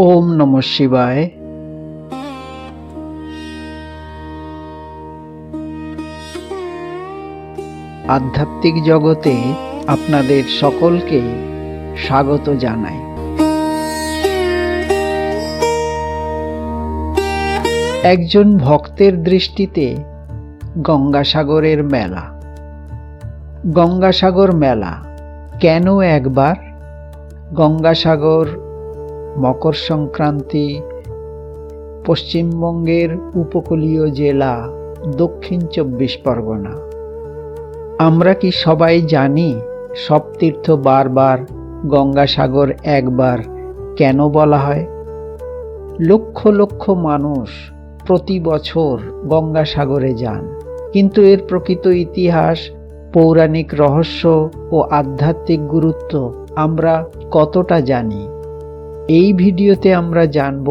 ওম নম শিবায়। আধ্যাত্মিক জগতে আপনাদের সকলকে স্বাগত জানাই। একজন ভক্তের দৃষ্টিতে গঙ্গাসাগরের মেলা। গঙ্গাসাগর মেলা কেন একবার? গঙ্গাসাগর মকর সংক্রান্তি পশ্চিমবঙ্গের উপকূলীয় জেলা দক্ষিণ চব্বিশ পরগনা। আমরা কি সবাই জানি সব তীর্থ বারবার গঙ্গাসাগর একবার কেন বলা হয়? লক্ষ লক্ষ মানুষ প্রতি বছর গঙ্গাসাগরে যান, কিন্তু এর প্রকৃত ইতিহাস, পৌরাণিক রহস্য ও আধ্যাত্মিক গুরুত্ব আমরা কতটা জানি? এই ভিডিওতে আমরা জানব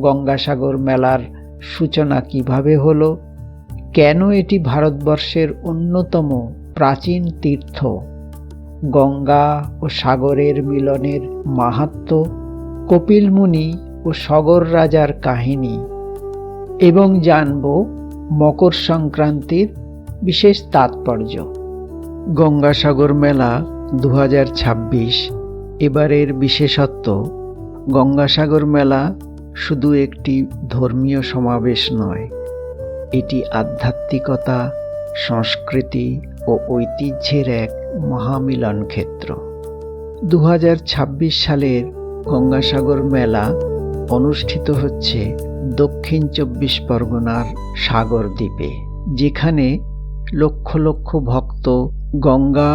গঙ্গাসাগর মেলার সূচনা কীভাবে হলো, কেন এটি ভারতবর্ষের অন্যতম প্রাচীন তীর্থ, গঙ্গা ও সাগরের মিলনের মাহাত্ম, কপিল মুনি ও সগর রাজার কাহিনী, এবং জানব মকর সংক্রান্তির বিশেষ তাৎপর্য। গঙ্গাসাগর মেলা দু হাজার ছাব্বিশ এবারের বিশেষত্ব গঙ্গাসাগর মেলা শুধু একটি ধর্মীয় সমাবেশ নয়, এটি আধ্যাত্মিকতা, সংস্কৃতি ও ঐতিহ্যের এক মহামিলন ক্ষেত্র। দু হাজার ছাব্বিশ সালের গঙ্গাসাগর মেলা অনুষ্ঠিত হচ্ছে দক্ষিণ চব্বিশ পরগনার সাগর দ্বীপে, যেখানে লক্ষ লক্ষ ভক্ত গঙ্গা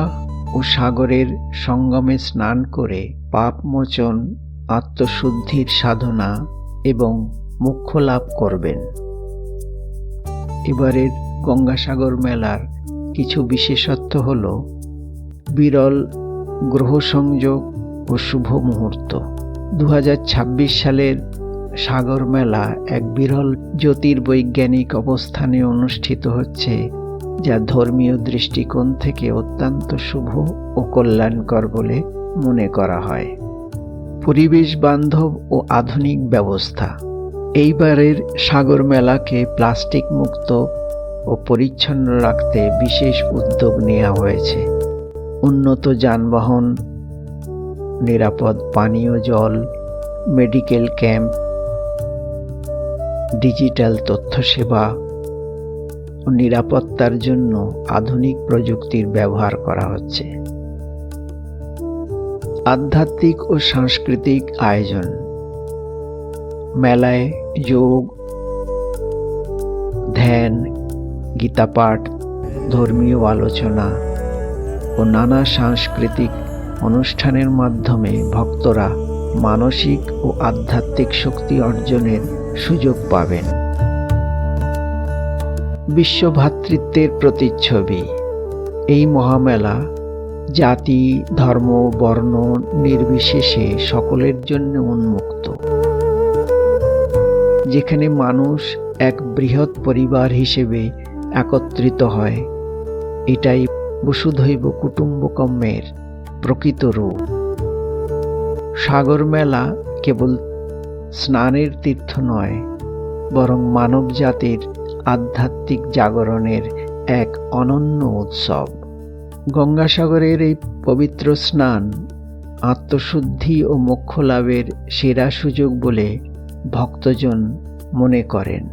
ও সাগরের সঙ্গমে স্নান করে পাপমোচন আত্মশুদ্ধির সাধনা এবং মুখ্য লাভ করবেন। এবারের গঙ্গাসাগর মেলার কিছু বিশেষত্ব হল বিরল গ্রহ সংযোগ ও শুভ মুহূর্ত। দু হাজার ছাব্বিশ সালের সাগর মেলা এক বিরল জ্যোতির্বৈজ্ঞানিক অবস্থানে অনুষ্ঠিত হচ্ছে, যা ধর্মীয় দৃষ্টিকোণ থেকে অত্যন্ত শুভ ও কল্যাণকর বলে মনে করা হয়। পরিবেশ বান্ধব ও আধুনিক ব্যবস্থা। এইবারের সাগর মেলাকে প্লাস্টিক মুক্ত ও পরিচ্ছন্ন রাখতে বিশেষ উদ্যোগ নেওয়া হয়েছে। উন্নত যানবাহন, নিরাপদ পানীয় জল, মেডিকেল ক্যাম্প, ডিজিটাল তথ্য সেবা ও নিরাপত্তার জন্য আধুনিক প্রযুক্তির ব্যবহার করা হচ্ছে। আধ্যাত্মিক ও সাংস্কৃতিক আয়োজন। মেলায় যোগ, ধ্যান গীতাপাঠ ধর্মীয় আলোচনা ও নানা সাংস্কৃতিক অনুষ্ঠানের মাধ্যমে ভক্তরা মানসিক ও আধ্যাত্মিক শক্তি অর্জনের সুযোগ পাবেন। বিশ্ব ভ্রাতৃত্বের প্রতিচ্ছবি। এই মহামেলা জাতি, ধর্ম, বর্ণ নির্বিশেষে সকলের জন্য উন্মুক্ত। যেখানে মানুষ এক বৃহৎ পরিবার হিসেবে একত্রিত হয়, এটাই বসুধৈব কুটুম্বকম্যের প্রকৃত রূপ। সাগর মেলা কেবল স্নানের তীর্থ নয়, বরং মানব জাতির আধ্যাত্মিক জাগরণের এক অনন্য উৎসব। গঙ্গাসাগরের এই পবিত্র স্নান, আত্মশুদ্ধি ও মোক্ষ লাভের সেরা সুযোগ বলে ভক্তজন মনে করেন।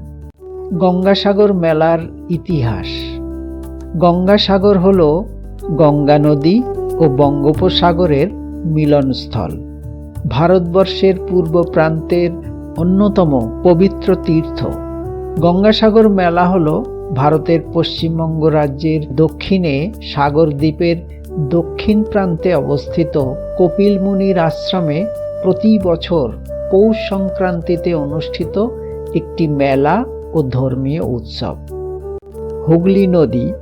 গঙ্গাসাগর মেলার ইতিহাস। গঙ্গাসাগর হল গঙ্গা নদী ও বঙ্গোপসাগরের মিলনস্থল। ভারতবর্ষের পূর্ব প্রান্তের অন্যতম পবিত্র তীর্থ। গঙ্গাসাগর মেলা হল ভারতের পশ্চিমবঙ্গ রাজ্যের দক্ষিণে সাগর দ্বীপের দক্ষিণ প্রান্তে অবস্থিত কপিল মুনির আশ্রমে প্রতি বছর পৌষ সংক্রান্তিতে অনুষ্ঠিত একটি মেলা ও ধর্মীয় উৎসব। হুগলি নদী,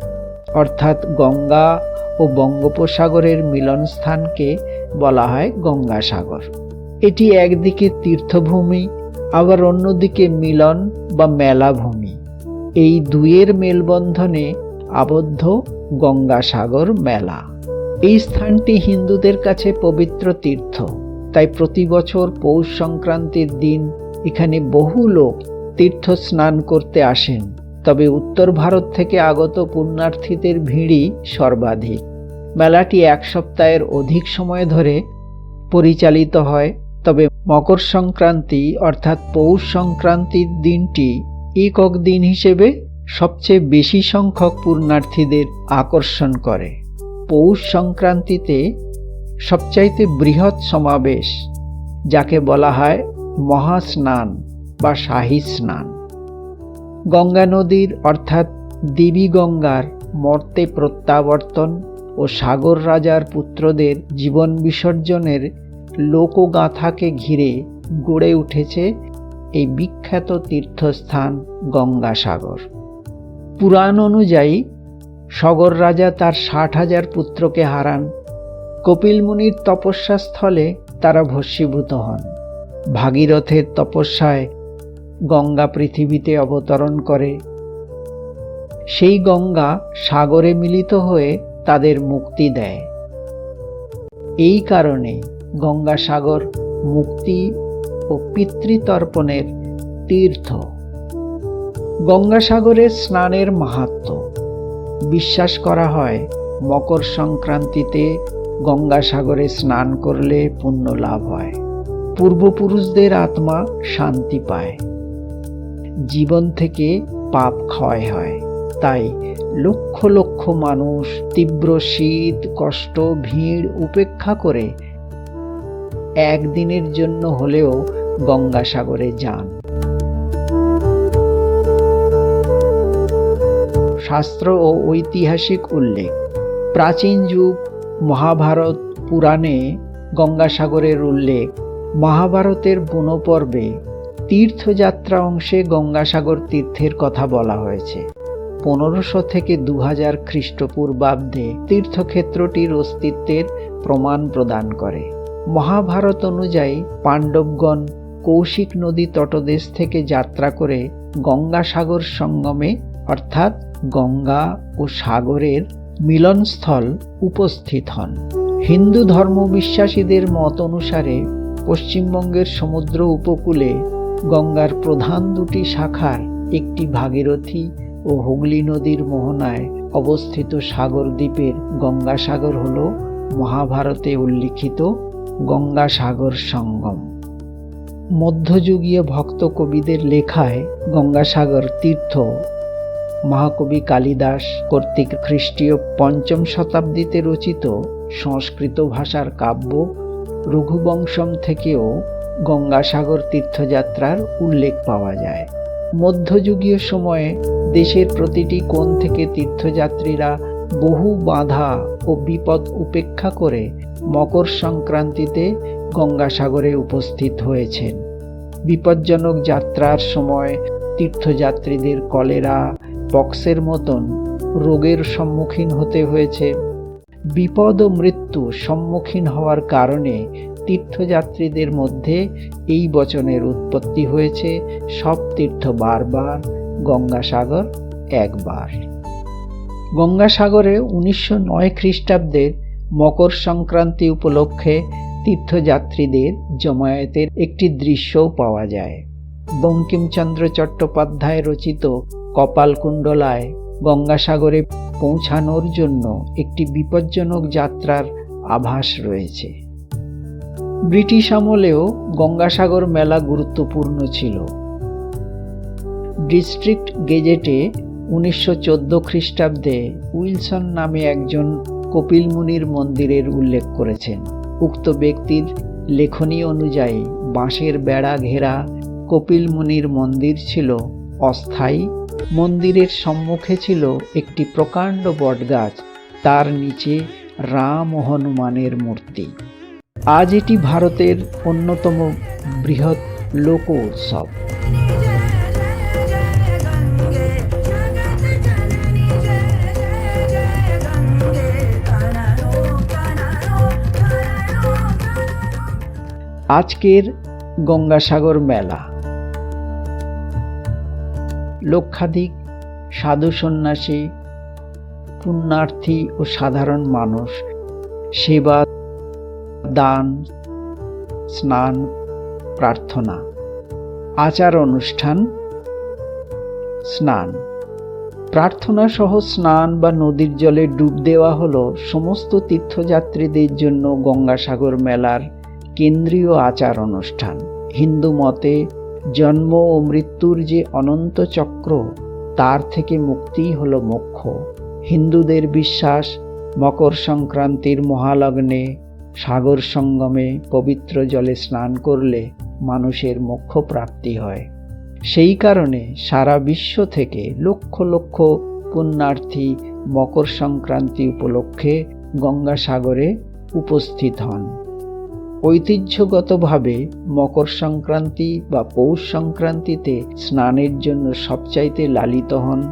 অর্থাৎ গঙ্গা ও বঙ্গোপসাগরের মিলনস্থানকে বলা হয় গঙ্গাসাগর। এটি একদিকে তীর্থভূমি, আবার অন্যদিকে মিলন বা মেলাভূমি। এই দুয়ের মেলবন্ধনে আবদ্ধ গঙ্গাসাগর মেলা। এই স্থানটি হিন্দুদের কাছে পবিত্র তীর্থ। তাই প্রতি বছর পৌষ সংক্রান্তির দিন এখানে বহু লোক তীর্থ স্নান করতে আসেন। তবে উত্তর ভারত থেকে আগত পুণ্যার্থীদের ভিড়ই সর্বাধিক। মেলাটি এক সপ্তাহের অধিক সময় ধরে পরিচালিত হয়। তবে মকর সংক্রান্তি অর্থাৎ পৌষ সংক্রান্তির দিনটি একক দিন হিসেবে সবচেয়ে বেশি সংখ্যক পূর্ণার্থীদের আকর্ষণ করে। পৌষ সংক্রান্তিতে সবচাইতে বৃহৎ সমাবেশ, যাকে বলা হয় মহাস্নান বা শাহী স্নান। গঙ্গা নদীর অর্থাৎ দেবী গঙ্গার মর্তে প্রত্যাবর্তন ও সাগর রাজার পুত্রদের জীবন বিসর্জনের লোকগাথাকে ঘিরে গড়ে উঠেছে এই বিখ্যাত তীর্থস্থান গঙ্গাসাগর। পুরাণ অনুযায়ী, সগর রাজা তার ষাট হাজার পুত্রকে হারান। কপিল মুনির তপস্যা স্থলে তারা ভস্মীভূত হন। ভাগীরথের তপস্যায় গঙ্গা পৃথিবীতে অবতরণ করে। সেই গঙ্গা সাগরে মিলিত হয়ে তাদের মুক্তি দেয়। এই কারণে গঙ্গাসাগর মুক্তি ও পিতৃতর্পণের তীর্থ। গঙ্গাসাগরে স্নানের মাহাত্ম। বিশ্বাস করা হয়, মকর সংক্রান্তিতে গঙ্গাসাগরে স্নান করলে পুণ্য লাভ হয়। পূর্বপুরুষদের আত্মা শান্তি পায়। জীবন থেকে পাপ ক্ষয় হয়। তাই লক্ষ লক্ষ মানুষ তীব্র শীত, কষ্ট, ভিড় উপেক্ষা করে একদিনের জন্য হলেও গঙ্গাসাগরে যান। শাস্ত্র ও ঐতিহাসিক উল্লেখ। প্রাচীন যুগ মহাভারত পুরাণে গঙ্গাসাগরের উল্লেখ। মহাভারতের বনপর্বে তীর্থযাত্রা অংশে গঙ্গাসাগর তীর্থের কথা বলা হয়েছে। পনেরোশো থেকে দু হাজার খ্রিস্টপূর্বাব্দে তীর্থক্ষেত্রটির অস্তিত্বের প্রমাণ প্রদান করে। মহাভারত অনুযায়ী পাণ্ডবগণ কৌশিক নদী তটদেশ থেকে যাত্রা করে গঙ্গাসাগর সঙ্গমে, অর্থাৎ গঙ্গা ও সাগরের মিলনস্থল উপস্থিত হন। হিন্দু ধর্ম বিশ্বাসীদের মত অনুসারে পশ্চিমবঙ্গের সমুদ্র উপকূলে গঙ্গার প্রধান দুটি শাখার একটি ভাগীরথী ও হুগলি নদীর মোহনায় অবস্থিত সাগর দ্বীপের গঙ্গাসাগর হল মহাভারতে উল্লিখিত গঙ্গাসাগর সঙ্গম। মধ্যযুগীয় ভক্ত কবিদের লেখায় গঙ্গাসাগর তীর্থ। মহাকবি কালিদাস কর্তৃক খ্রিস্টীয় পঞ্চম শতাব্দীতে রচিত সংস্কৃত ভাষার কাব্য রঘুবংশম থেকেও গঙ্গাসাগর তীর্থযাত্রার উল্লেখ পাওয়া যায়। মধ্যযুগীয় সময়ে দেশের প্রতিটি কোণ থেকে তীর্থযাত্রীরা বহু বাধা ও বিপদ উপেক্ষা করে মকর সংক্রান্তিতে গঙ্গাসাগরে উপস্থিত হয়েছেন। বিপজ্জনক যাত্রার সময় তীর্থযাত্রীদের কলেরা পক্সের মতন রোগের সম্মুখীন হতে হয়েছে। বিপদ ও মৃত্যু সম্মুখীন হওয়ার কারণে তীর্থযাত্রীদের মধ্যে এই বচনের উৎপত্তি হয়েছে। সব তীর্থ বারবার গঙ্গাসাগর একবার। গঙ্গাসাগরে উনিশশো নয় খ্রিস্টাব্দের মকর সংক্রান্তি উপলক্ষে তীর্থযাত্রীদের জমায়েতের একটি দৃশ্যও পাওয়া যায়। বঙ্কিমচন্দ্র চট্টোপাধ্যায় রচিত কপালকুণ্ডলায় গঙ্গাসাগরে পৌঁছানোর জন্য একটি বিপজ্জনক যাত্রার আভাস রয়েছে। ব্রিটিশ আমলেও গঙ্গাসাগর মেলা গুরুত্বপূর্ণ ছিল। ডিস্ট্রিক্ট গেজেটে উনিশশো চোদ্দ খ্রিস্টাব্দে উইলসন নামে একজন কপিল মুনির মন্দিরের উল্লেখ করেছেন। উক্ত ব্যক্তির লেখনী অনুযায়ী বাঁশের বেড়া ঘেরা কপিল মুনির মন্দির ছিল অস্থায়ী। মন্দিরের সম্মুখে ছিল একটি প্রকাণ্ড বটগাছ, তার নিচে রাম ও হনুমানের মূর্তি। আজ এটি ভারতের অন্যতম বৃহৎ লোক উৎসব আজকের গঙ্গাসাগর মেলা। লক্ষাধিক সাধু সন্ন্যাসী, পুণ্যার্থী ও সাধারণ মানুষ সেবা, দান, স্নান, প্রার্থনা, আচার অনুষ্ঠান, স্নান। প্রার্থনা সহ স্নান বা নদীর জলে ডুব দেওয়া হলো সমস্ত তীর্থযাত্রীদের জন্য গঙ্গাসাগর মেলার কেন্দ্রীয় আচার অনুষ্ঠান। হিন্দু মতে, জন্ম ও মৃত্যুর যে অনন্ত চক্র, তার থেকে মুক্তিই হলো মোক্ষ। হিন্দুদের বিশ্বাস, মকর সংক্রান্তির মহালগ্নে, সাগর সঙ্গমে পবিত্র জলে স্নান করলে মানুষের মোক্ষ প্রাপ্তি হয়। সেই কারণে সারা বিশ্ব থেকে লক্ষ লক্ষ পুণ্যার্থী মকর সংক্রান্তি উপলক্ষে গঙ্গাসাগরে উপস্থিত হন। ঐতিহ্যগতভাবে মকর সংক্রান্তি বা পৌষ সংক্রান্তিতে স্নানের জন্য সবচাইতে লালিত হন।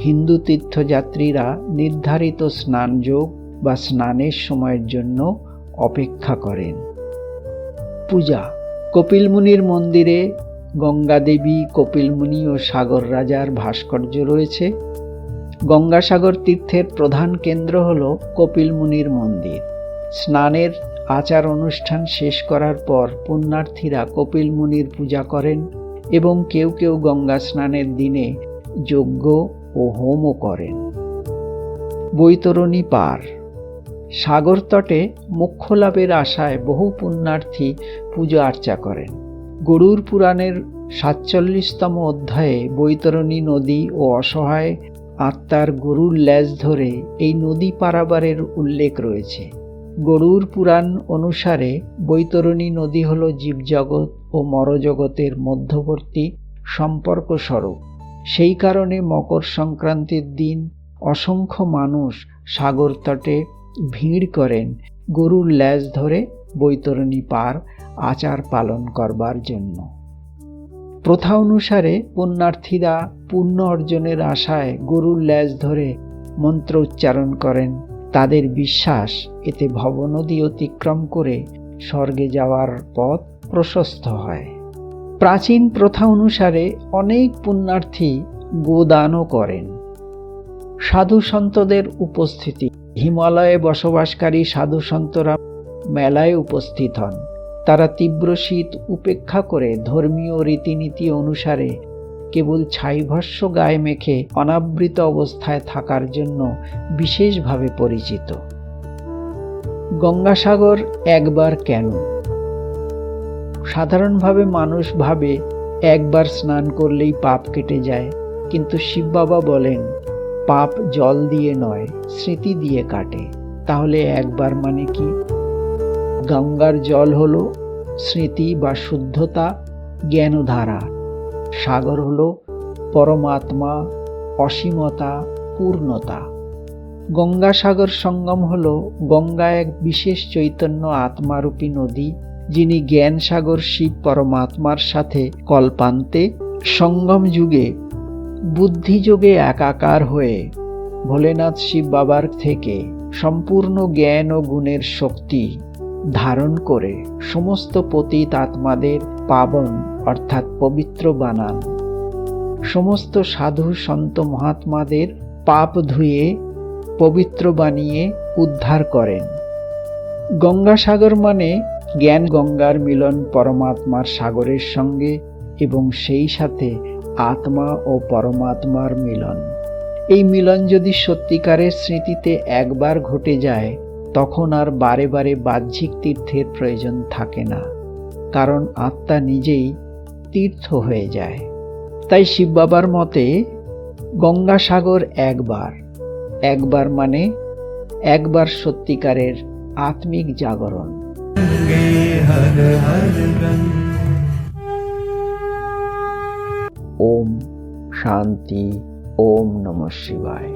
হিন্দু তীর্থযাত্রীরা নির্ধারিত স্নানযোগ বা স্নানের সময়ের জন্য অপেক্ষা করেন। পূজা, কপিলমুনির মন্দিরে গঙ্গাদেবী, কপিলমুনি ও সাগর রাজার ভাস্কর্য রয়েছে। গঙ্গাসাগর তীর্থের প্রধান কেন্দ্র হল কপিলমুনির মন্দির। স্নানের আচার অনুষ্ঠান শেষ করার পর পুণ্যার্থীরা কপিল মুনির পূজা করেন এবং কেউ কেউ গঙ্গা স্নানের দিনে যজ্ঞ ও হোমও করেন। বৈতরণী পার। সাগর তটে মোক্ষ লাভের আশায় বহু পুণ্যার্থী পুজো আর্চা করেন। গরুর পুরাণের সাতচল্লিশতম অধ্যায়ে বৈতরণী নদী ও অসহায় আত্মার গরুর ল্যাজ ধরে এই নদী পারাবারের উল্লেখ রয়েছে। গরুর পুরাণ অনুসারে বৈতরণী নদী হল জীবজগৎ ও মরজগতের মধ্যবর্তী সম্পর্ক স্বরূপ সেই কারণে মকর সংক্রান্তির দিন অসংখ্য মানুষ সাগর তটে ভিড় করেন গরুর ল্যাজ ধরে বৈতরণী পার আচার পালন করবার জন্য। প্রথা অনুসারে পুণ্যার্থীরা পুণ্য অর্জনের আশায় গরুর ল্যাজ ধরে মন্ত্র উচ্চারণ করেন। তাদের বিশ্বাস এতে ভবনদী অতিক্রম করে স্বর্গে যাওয়ার পথ প্রশস্ত হয়। প্রাচীন প্রথা অনুসারে অনেক পুণ্যার্থী গোদানও করেন। সাধু সন্তদের উপস্থিতি, হিমালয়ে বসবাসকারী সাধু সন্তরা মেলায় উপস্থিত হন। তারা তীব্র শীত উপেক্ষা করে ধর্মীয় রীতিনীতি অনুসারে কেবল ছাইভস্য গায়ে মেখে অনাবৃত অবস্থায় থাকার জন্য বিশেষভাবে পরিচিত। গঙ্গাসাগর একবার কেন? সাধারণভাবে মানুষ ভাবে একবার স্নান করলেই পাপ কেটে যায়, কিন্তু শিব বাবা বলেন, পাপ জল দিয়ে নয়, স্মৃতি দিয়ে কাটে। তাহলে একবার মানে কি? গঙ্গার জল হলো স্মৃতি বা শুদ্ধতা, জ্ঞানধারা। সাগর হল পরমাত্মা, অসীমতা, পূর্ণতা। গঙ্গাসাগর সঙ্গম হল গঙ্গা এক বিশেষ চৈতন্য আত্মারূপী নদী, যিনি জ্ঞান সাগর শিব পরমাত্মার সাথে কল্পান্তে সঙ্গম যুগে, বুদ্ধিযোগে একাকার হয়ে ভোলেনাথ শিব বাবার থেকে সম্পূর্ণ জ্ঞান ও গুণের শক্তি ধারণ করে সমস্ত পতিত আত্মাদের পাবন অর্থাৎ পবিত্র বানান। সমস্ত সাধু সন্ত মহাত্মাদের পাপ ধুয়ে পবিত্র বানিয়ে উদ্ধার করেন। গঙ্গাসাগর মানে জ্ঞান গঙ্গার মিলন পরমাত্মার সাগরের সঙ্গে এবং সেই সাথে আত্মা ও পরমাত্মার মিলন। এই মিলন যদি সত্যিকারের স্মৃতিতে একবার ঘটে যায় তখন আর বারে বারে বাহ্যিক তীর্থের প্রয়োজন থাকে না, কারণ আত্মা নিজেই তীর্থ হয়ে যায়। তাই শিব বাবার মতে, গঙ্গাসাগর একবার একবার মানে একবার সত্যিকারের আত্মিক জাগরণ। ওম শান্তি, ওম নম শিবায়।